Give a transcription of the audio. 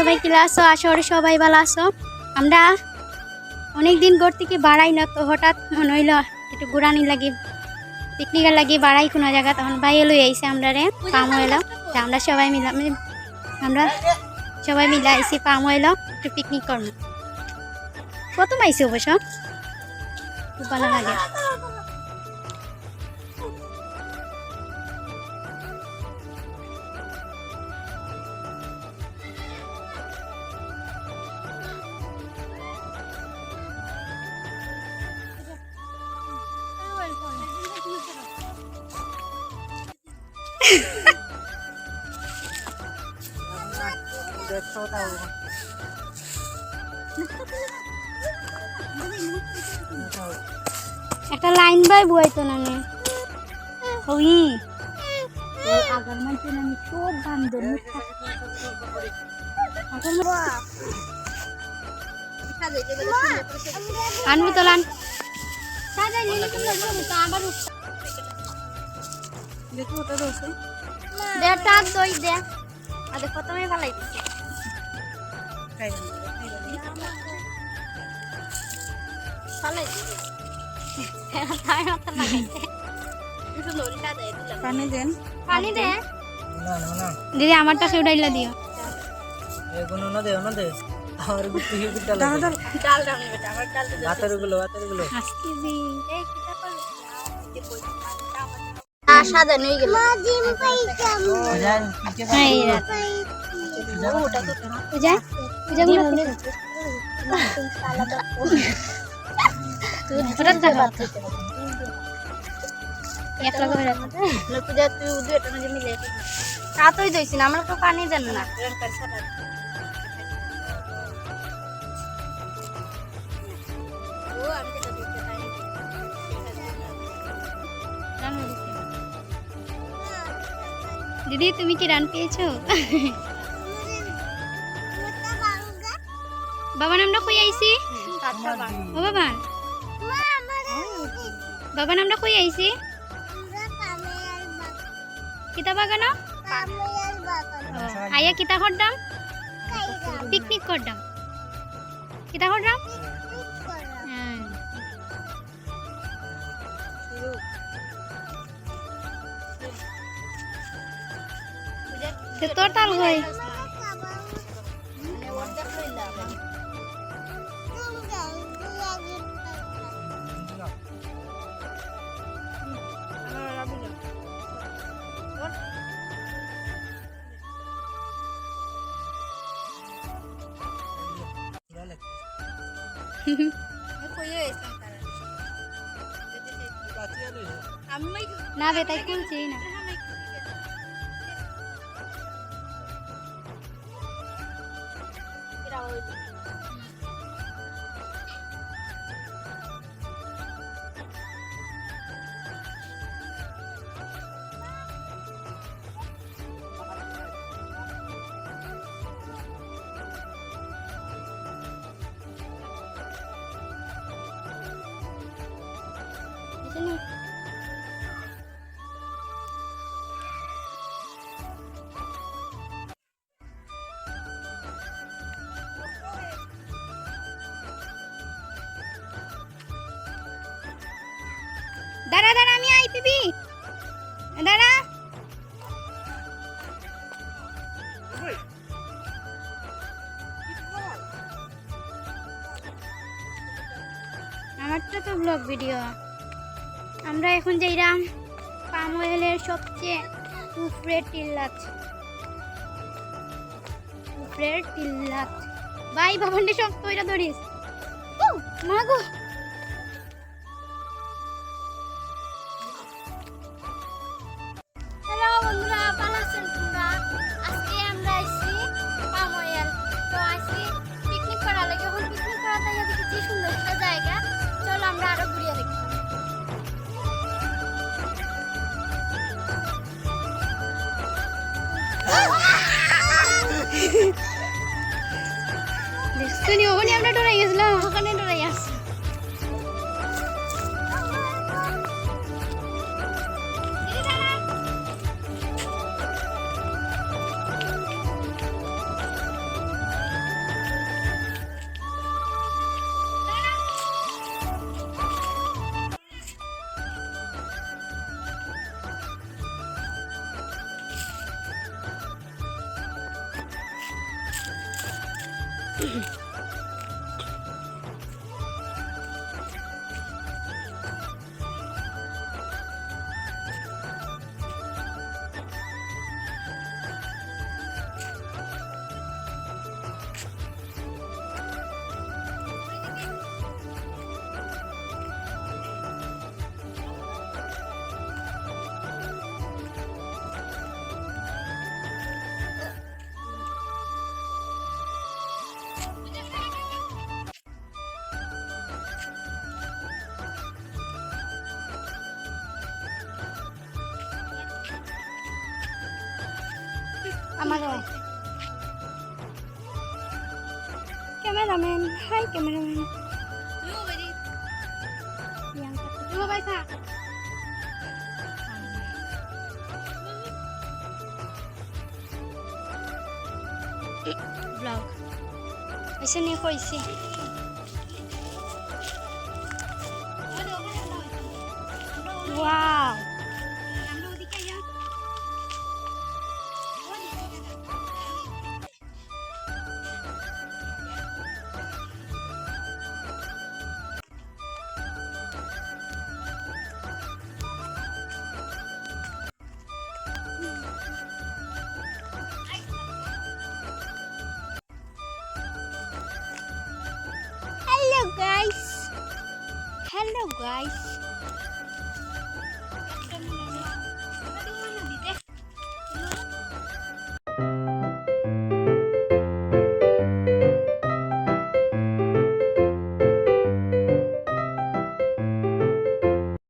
সবাই ক্লাস আসো ওরে সবাই ভালো আসো আমরা অনেক দিন ঘর থেকে বাড়াই না, তো হঠাৎ মনে হইল একটু ঘুরানি লাগি পিকনিকের লাগি বাড়াই কোনো জায়গা, তখন ভাই এলো আইসে আমরা রে, পাম এলো আমরা সবাই মিলা মানে আমরা সবাই মিলে আইসি পাম এলো একটু পিকনিক করব প্রথম আইসি অবশ্য? খুব ভালো লাগে। একটা লাইন বাই বইতো না নে। ওই আগার না আমি সব বান্ধব আনবি তো লান সাজাই নিলে তোমরা জমি তো আবার দেখো ওটা রয়েছে দে টাক দই দে। প্রথমে ভালাই দিছি ভালাই দিছি পানি দেন। পানি দে। না না না। দিদি আমারটা সেউডাইলা দিও। এগুলো না দে না দে। আর গুটি গুটি ডাল দাঁড়া ডাল ডাল নেবে আমার ডালগুলো হাতেরগুলো। আজকে দি এই কিটা কর সাদা নই গেল। যাই পিছে এই রাত। পূজা? পূজা হঠাৎ দেখা এক লগে পূজা তুই উদু এটা না মিলে কাতই দইছি না আমরা তো পানি দেন না। দিদি তুমি কি রান পেয়েছ? বাবা নামটা কই আইছি? ও বাবা বাবা নামটা কই আইছি? কিতা বাগানো আইয়া কিতা করদাম পিকনিক করদাম কিতা করদাম তোর তাল গই నా బేత కూల్ చేయనా না দাঁড়া দাঁড়া আমি আই পিবি দাঁড়া। আমারটা তো ব্লগ ভিডিও আমরা এখন যাইরাম পাম অয়েলের সবচেয়ে উপরে টিল্লাত। উপরের টিল্লাত। বাই বাবান্ডে সব ধরিস। মা গো। লাগে সুন্দর একটা জায়গা। চলো আমরা আরও ঘুরিয়ে দেখি। শুনি ওখানে আমরা ডরাই গেছিলাম ওখানে ডরাই আসছি mm আমারও ক্যামেরাম্যান হাই ক্যামেরাম্যান। ব্লগ। এসে নিয়ে কইছি। Wow. Guys.